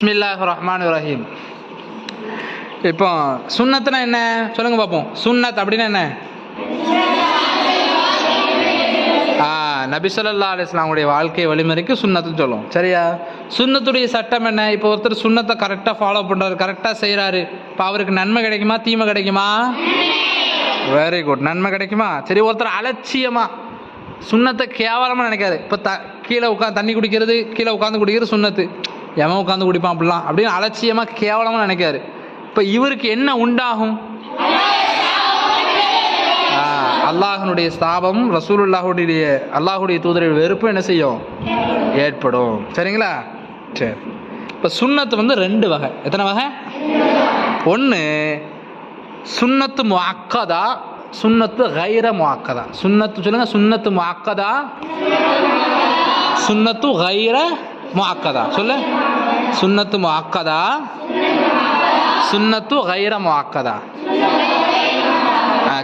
பிஸ்மில்லாஹ் ரஹ்மான் ரஹீம் இப்போ சுண்ணத்துனா என்ன? சொல்லுங்க பார்ப்போம் சுண்ணத் அப்படின்னா என்ன? ஆ நபி ஸல்லல்லாஹு வாழ்க்கை வழிமுறைக்கு சுண்ணத்துன்னு சொல்லுவோம். சரியா? சுண்ணத்துடைய சட்டம் என்ன? இப்போ ஒருத்தர் சுண்ணத்தை கரெக்டாக ஃபாலோ பண்ணுறாரு கரெக்டாக செய்கிறாரு இப்போ அவருக்கு நன்மை கிடைக்குமா? தீமை கிடைக்குமா? வெரி குட் நன்மை கிடைக்குமா? சரி ஒருத்தர் அலட்சியமா சுண்ணத்தை கேவலமாக நினைக்காது. இப்போ த கீழே உட்காந்து தண்ணி குடிக்கிறது கீழே உட்காந்து குடிக்கிறது சுண்ணத்து எவன் உட்காந்து குடிப்பான் அப்படிலாம். அப்படின்னு அலட்சியமாக கேவலமாக நினைக்காரு. இப்போ இவருக்கு என்ன உண்டாகும்? ஆ, ஸ்தாபம் ரசூலுல்லாஹுடைய அல்லாஹுடைய தூதரை வெறுப்பு என்ன செய்யும்? ஏற்படும். சரிங்களா? சரி. இப்போ சுண்ணத்து வந்து ரெண்டு வகை. எத்தனை வகை? ஒன்று சுண்ணத்து முஅக்கதா சுண்ணத்து கைர முஅக்கதா. சுண்ணத்து சொல்லுங்க சுண்ணத்து முஅக்கதா சுண்ணத்து கைர முஅக்கதா. சொல்லு. சுன்னத்து முஅக்கதா? சுன்னத்து கைர முஅக்கதா.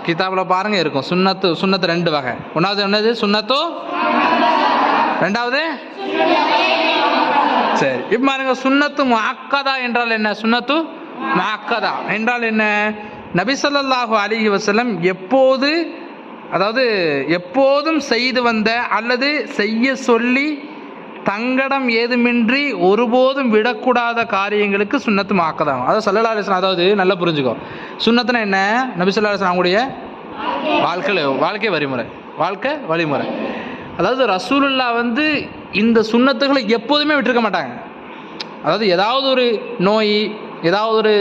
கிதாபில் பாருங்க இருக்கும். சுன்னத்து சுன்னத்து ரெண்டு வகை. ஒன்றாவது என்னது? சுன்னத்து ரெண்டாவது? சரி. இப்போ பாருங்க சுன்னத்து முஅக்கதா என்றால் என்ன? சுன்னத்து முஅக்கதா. என்றால் என்ன? நபிசல்லாஹு அலிஹி வசலம் எப்போது அதாவது எப்போதும் செய்து வந்த அல்லது செய்ய சொல்லி தங்கடம் ஏதுமின்றி ஒருபோதும் விடக்கூடாத காரியங்களுக்கு சுண்ணத்து மாக்கதாகும் அதாவது சல்லல்லா அலிஸ்லாம் அதாவது நல்லா புரிஞ்சுக்கோ. சுண்ணத்துனா என்ன? நபி சொல்லா அலிஸ்லாம் அவங்களுடைய வாழ்க்கை வாழ்க்கை வழிமுறை வாழ்க்கை வழிமுறை. அதாவது ரசூலுல்லா வந்து இந்த சுண்ணத்துகளை எப்போதுமே விட்டுருக்க மாட்டாங்க. அதாவது ஏதாவது ஒரு நோய் ஏதாவது ஒரு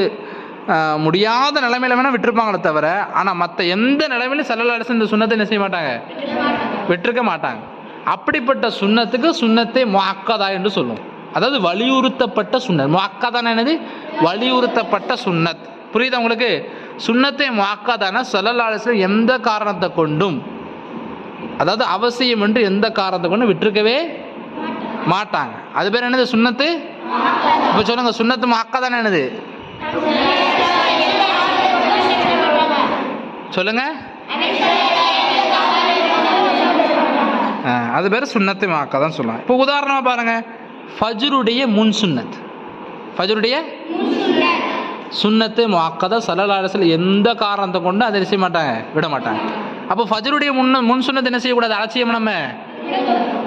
முடியாத நிலைமையில வேணால் விட்டுருப்பாங்களே தவிர ஆனால் மற்ற எந்த நிலைமையிலும் சல்லல்லா அலிஸ்லாம் இந்த சுண்ணத்தை என்ன செய்ய மாட்டாங்க? விட்டுருக்க மாட்டாங்க. அப்படிப்பட்ட சுண்ணத்துக்கு சுண்ணத்தை முஅக்கதா என்று சொல்லுவோம் அதாவது வலியுறுத்தப்பட்ட சுண்ணத். முஅக்கதான என்னது? வலியுறுத்தப்பட்ட சுண்ணத். புரியுதா உங்களுக்கு? சுண்ணத்தை முஅக்கதான? சல்லல்லா எந்த காரணத்தை கொண்டும்? அதாவது அவசியம் என்று எந்த காரணத்தை கொண்டும் விட்டுருக்கவே மாட்டாங்க. அது பேர் என்னது? சுண்ணத்து? இப்போ சொல்லுங்க சுண்ணத்து முஅக்கதான என்னது? சொல்லுங்க. அது பேர் சுண்ணத்து மாக்கா தான் சொல்லலாம் இப்போ உதாரணமாக பாருங்கள் ஃபஜ்ருடைய முன் சுண்ணத் ஃபஜ்ருடைய சுண்ணத்து மாக்கதை சலலாரசில் எந்த காரணத்தை கொண்டு அதை செய்ய மாட்டாங்க? விட மாட்டாங்க. அப்போ ஃபஜ்ருடைய முன்ன முன் சுண்ணத்தை என்ன செய்யக்கூடாது? அலட்சியம் நம்ம?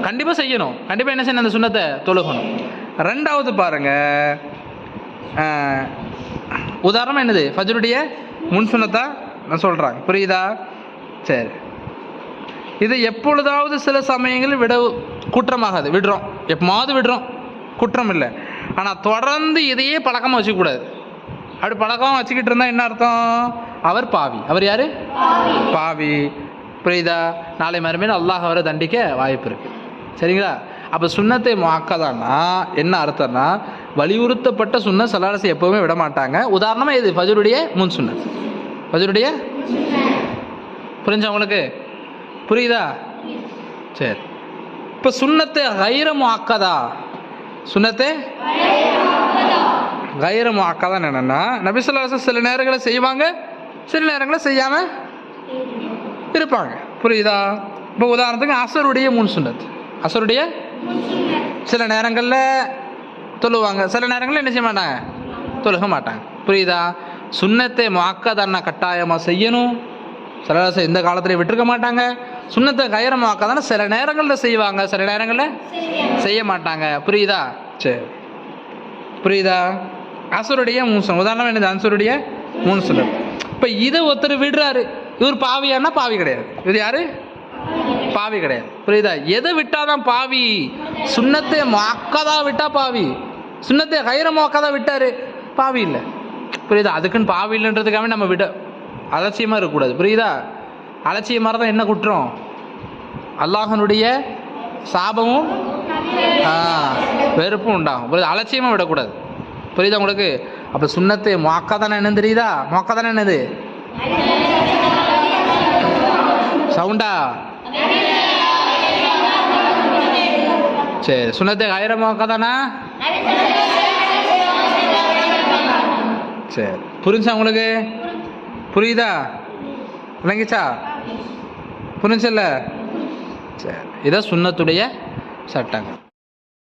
கண்டிப்பாக செய்யணும். கண்டிப்பாக என்ன செய்யணும் அந்த சுண்ணத்தை? தொழுகணும். ரெண்டாவது பாருங்க. உதாரணம் என்னது? ஃபஜ்ருடைய முன் சுன்னத்தா நான் சொல்கிறாங்க புரியுதா? சரி. இது எப்பொழுதாவது சில சமயங்களில் விட குற்றமாகாது. விடுறோம். எப்போமாவது விடுறோம். குற்றம் இல்லை. ஆனால் தொடர்ந்து இதையே பழக்கமாக வச்சுக்கூடாது அப்படி பழக்கமாக வச்சுக்கிட்டு இருந்தால் என்ன அர்த்தம்? அவர் பாவி. அவர் யார்? பாவி. புரியுதா? நாளை மறுமையில் அல்லாஹ் அவரை தண்டிக்க வாய்ப்பு இருக்குது சரிங்களா? அப்போ சுண்ணத்தை மாக்கதான்னா என்ன அர்த்தம்னா வலியுறுத்தப்பட்ட சுண்ண சலாரசை எப்போவுமே விட மாட்டாங்க. உதாரணமாக இது ஃபஜருடைய முன் சுன்னத் ஃபஜருடைய? புரிஞ்சா உங்களுக்கு? புரியுதா? சரி. இப்போ சுண்ணத்தை கைர முஅக்கதா சுண்ணத்தை கைர முஅக்கதா என்னன்னா நபிசுல்லாசம் சில நேரங்களில் செய்வாங்க சில நேரங்களில் செய்யாமல் இருப்பாங்க. புரியுதா? இப்போ உதாரணத்துக்கு அசருடைய முன் சுன்னத் அசருடைய சில நேரங்களில் தொழுவாங்க. சில நேரங்களில் என்ன செய்ய மாட்டாங்க? தொழுக மாட்டாங்க. புரியுதா? சுண்ணத்தை முஅக்கதான்னா கட்டாயமாக செய்யணும். சில இந்த காலத்தில் விட்டுருக்க மாட்டாங்க. சுண்ணத்தை கயிறமாக்காதான சில நேரங்களில் செய்வாங்க. சில நேரங்களில் செய்ய மாட்டாங்க புரியுதா? சரி. புரியுதா? அசுருடைய மூணு உதாரணம் என்னது? அன்சருடைய மூணு சொல் இப்போ இதை ஒருத்தர் விடுறாரு. இவர் பாவியானா பாவி கிடையாது. இது யாரு? பாவி கிடையாது. புரியுதா? எதை விட்டாதான் பாவி? சுண்ணத்தை மாக்காதா விட்டா பாவி? சுண்ணத்தை கயிற மாக்காதா விட்டாரு? பாவி இல்லை. புரியுதா? அதுக்குன்னு பாவி இல்லைன்றதுக்காக நம்ம விட அலட்சியமாக இருக்கக்கூடாது. புரியுதா? அலட்சியமாக இருந்தால் என்ன குற்றம்? அல்லாஹனுடைய சாபமும் வெறுப்பும் உண்டாகும். புரியுது அலட்சியமாக விடக்கூடாது. புரியுதா உங்களுக்கு? அப்போ சுண்ணத்து மொக்கா தானே என்னன்னு தெரியுதா? மொக்கா தானே என்னது? சவுண்டா? சரி சுண்ணத்து ஆயிரம் மொக்கா தானா சரி புரிஞ்சா உங்களுக்கு? புரியுதா? விளங்கிச்சா? புரிஞ்சல சரி இதான் சுண்ணத்துடைய சட்டங்கள்.